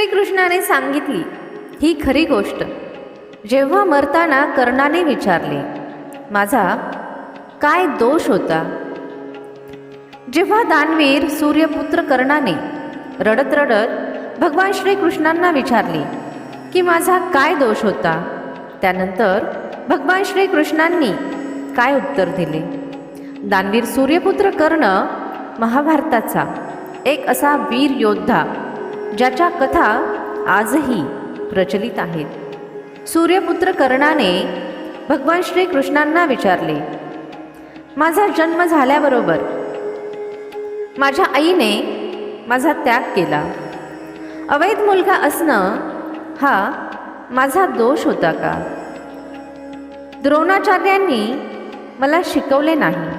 श्रीकृष्णाने सांगितली ही खरी गोष्ट. जेव्हा मरताना कर्णाने विचारले माझा काय दोष होता? जेव्हा दानवीर सूर्यपुत्र कर्णाने रडत रडत भगवान श्रीकृष्णांना विचारले की माझा काय दोष होता? त्यानंतर भगवान श्रीकृष्णांनी काय उत्तर दिले? दानवीर सूर्यपुत्र कर्ण महाभारताचा एक असा वीर योद्धा ज्याच्या कथा आजही प्रचलित आहेत. सूर्यपुत्र कर्णाने भगवान श्रीकृष्णांना विचारले माझा जन्म झाल्याबरोबर माझ्या आईने माझा त्याग केला. अवैध मुलगा असणं हा माझा दोष होता का? द्रोणाचार्यांनी मला शिकवले नाही.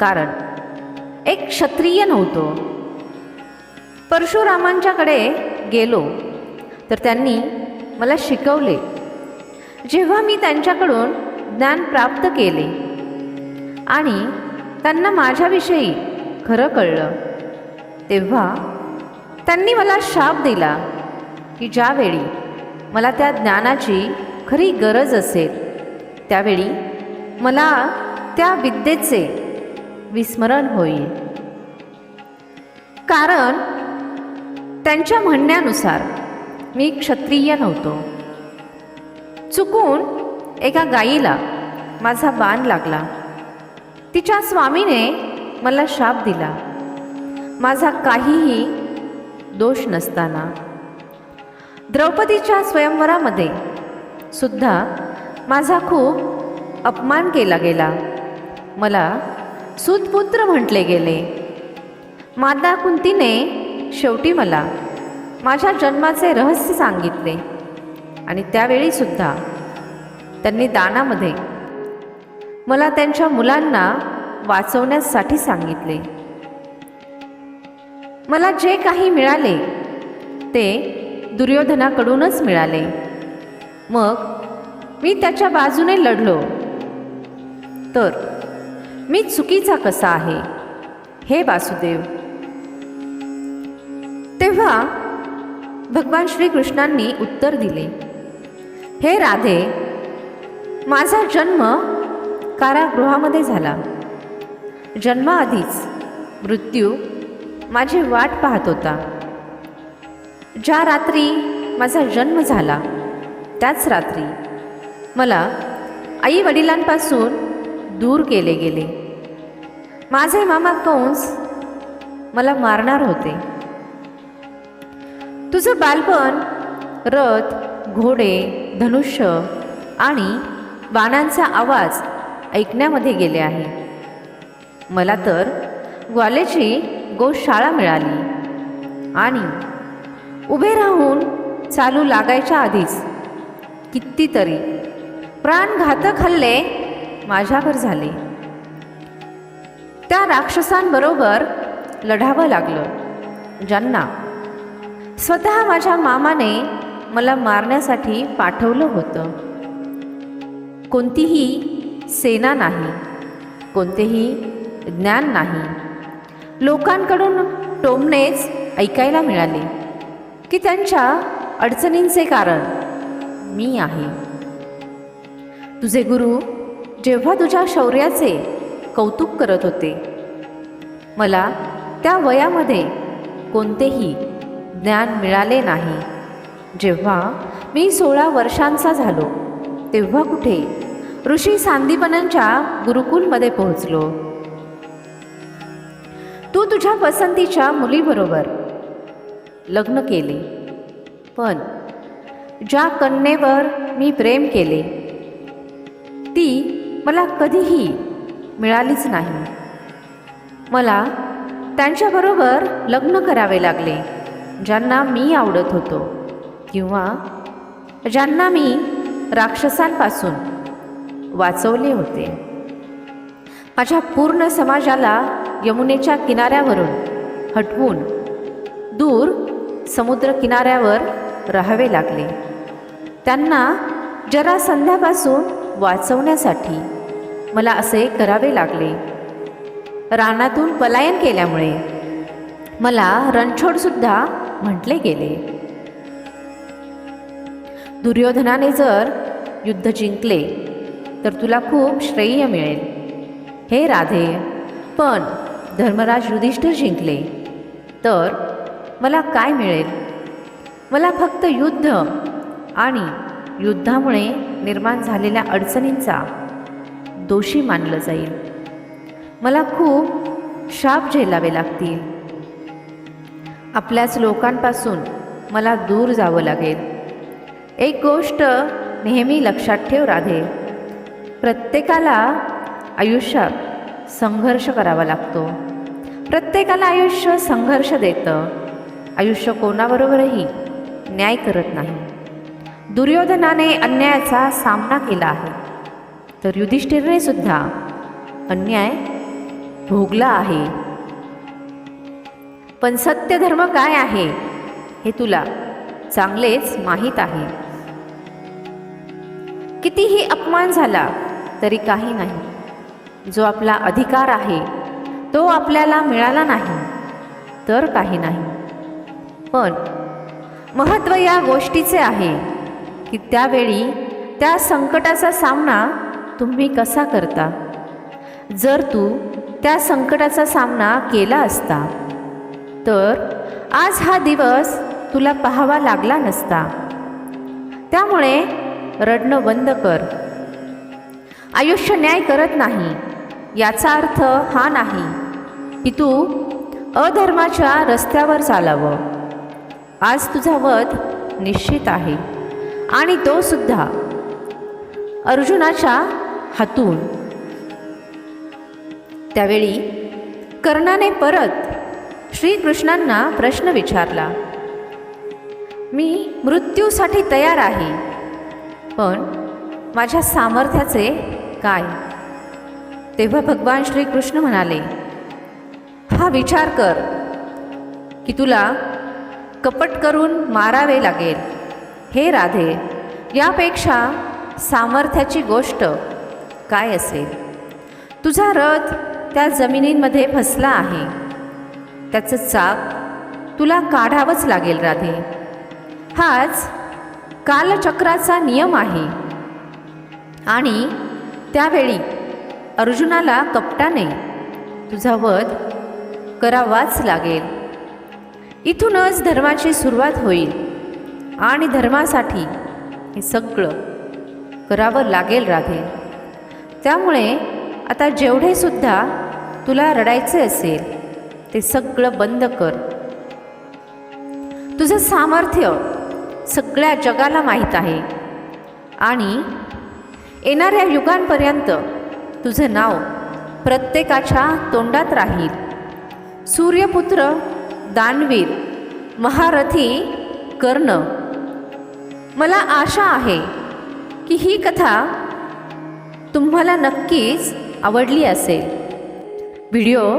कारण एक क्षत्रिय नव्हतो. परशुरामांच्याकडे गेलो. तर त्यांनी मला शिकवले. जेव्हा मी त्यांच्याकडून ज्ञान प्राप्त केले आणि त्यांना माझ्याविषयी खरं कळलं तेव्हा त्यांनी मला शाप दिला की ज्यावेळी मला त्या ज्ञानाची खरी गरज असेल त्यावेळी मला त्या विद्येचे विस्मरण होईल. कारण त्यांच्या म्हणण्यानुसार मी क्षत्रिय नव्हतो. चुकून एका गायीला माझा बाण लागला. तिच्या स्वामीने मला शाप दिला. माझा काहीही दोष नसताना. द्रौपदीच्या स्वयंवरामध्ये सुद्धा माझा खूप अपमान केला गेला. मला सुतपुत्र म्हटले गेले. माता कुंतीने शेवटी मला माझ्या जन्माचे रहस्य सांगितले. आणि त्यावेळीसुद्धा त्यांनी दानामध्ये मला त्यांच्या मुलांना वाचवण्यासाठी सांगितले. मला जे काही मिळाले ते दुर्योधनाकडूनच मिळाले. मग मी त्याच्या बाजूने लढलो. तर मी चुकीचा कसा आहे? हे वासुदेव तेव्हा भगवान श्रीकृष्णांनी उत्तर दिले हे राधे माझा जन्म कारागृहामध्ये झाला. जन्माआधीच मृत्यू माझी वाट पाहत होता. ज्या रात्री माझा जन्म झाला त्याच रात्री मला आई वडिलांपासून दूर केले गेले. माझे मामा कंस मला मारणार होते. तुझं बालपण रथ घोडे धनुष्य आणि बाणांचा आवाज ऐकण्यामध्ये गेले आहे. मला तर ग्वालेची गोशाळा मिळाली आणि उभे राहून चालू लागायच्या आधीच कितीतरी प्राणघातक हल्ले माझ्यावर झाले. त्या राक्षसांबरोबर लढावं लागलं ज्यांना स्वतः माझ्या मामाने मला मारण्यासाठी पाठवलं होतं. कोणतीही सेना नाही कोणतेही ज्ञान नाही. लोकांकडून टोमणेच ऐकायला मिळाले की त्यांच्या अडचणींचे कारण मी आहे. तुझे गुरु जेव्हा तुझ्या शौर्याचे कौतुक करत होते मला त्या वयामध्ये कोणतेही ज्ञान मिळाले नाही. जेव्हा मी सोळा वर्षांचा झालो तेव्हा कुठे ऋषी सांदीपनांच्या गुरुकुलमध्ये पोहोचलो. तू तुझ्या पसंतीच्या मुलीबरोबर लग्न केले पण ज्या कन्येवर मी प्रेम केले ती मला कधीही मिळालीच नाही. मला त्यांच्याबरोबर लग्न करावे लागले. ज्यांना मी आवडत होतो किंवा ज्यांना मी राक्षसांपासून वाचवले होते. माझ्या पूर्ण समाजाला यमुनेच्या किनाऱ्यावरून हटवून दूर समुद्र किनाऱ्यावर राहावे लागले. त्यांना जरा संध्यापासून वाचवण्यासाठी मला असे करावे लागले. रानातून पलायन केल्यामुळे मला रणछोडसुद्धा म्हटले गेले. दुर्योधनाने जर युद्ध जिंकले तर तुला खूप श्रेय मिळेल. हे राधे पण धर्मराज युधिष्ठिर जिंकले. तर मला काय मिळेल? मला फक्त युद्ध आणि युद्धामुळे निर्माण झालेल्या अडचणींचा दोषी मानलं जाईल. मला खूप शाप झेलावे लागतील. आपल्याच लोकांपासून मला दूर जावं लागेल. एक गोष्ट नेहमी लक्षात ठेव राधे. प्रत्येकाला आयुष्यात संघर्ष करावा लागतो. प्रत्येकाला आयुष्य संघर्ष देतं. आयुष्य कोणाबरोबरही न्याय करत नाही. दुर्योधनाने अन्यायाचा सामना केला आहे. तर युधिष्ठिरने सुद्धा अन्याय भोगला आहे. पण सत्य धर्म काय आहे हे तुला चांगलेच माहीत आहे. कितीही अपमान झाला तरी काही नाही. जो आपला अधिकार आहे तो आपल्याला मिळाला नाही तर काही नाही. पण महत्त्व या गोष्टीचे आहे की त्यावेळी त्या संकटाचा सामना तुम्ही कसा करता? जर तू त्या संकटाचा सामना केला असता तर आज हा दिवस तुला पाहावा लागला नसता. त्यामुळे रडणं बंद कर. आयुष्य न्याय करत नाही याचा अर्थ हा नाही की तू अधर्माच्या रस्त्यावर चालावं. आज तुझा वध निश्चित आहे आणि तो सुद्धा अर्जुनाच्या हातून. त्यावेळी कर्णाने परत श्रीकृष्णांना प्रश्न विचारला मी मृत्यूसाठी तयार आहे पण माझ्या सामर्थ्याचे काय? तेव्हा भगवान श्रीकृष्ण म्हणाले हा विचार कर की तुला कपट करून मारावे लागेल. हे राधे यापेक्षा सामर्थ्याची गोष्ट काय असेल? तुझा रथ त्या जमिनींमध्ये फसला आहे. त्याचं चाक तुला काढावंच लागेल राधे. हाच कालचक्राचा नियम आहे. आणि त्यावेळी अर्जुनाला कपटाने तुझा वध करावाच लागेल. इथूनच धर्माची सुरुवात होईल आणि धर्मासाठी हे सगळं करावं लागेल राधे. त्यामुळे आता जेवढे सुद्धा तुला रडायचे असेल ते सगळं बंद कर. तुझं सामर्थ्य सगळ्या जगाला माहीत आहे. आणि येणाऱ्या युगांपर्यंत तुझं नाव प्रत्येकाच्या तोंडात राहील. सूर्यपुत्र दानवीर महारथी कर्ण. मला आशा आहे की ही कथा तुम्हाला नक्कीच आवडली असेल. व्हिडिओ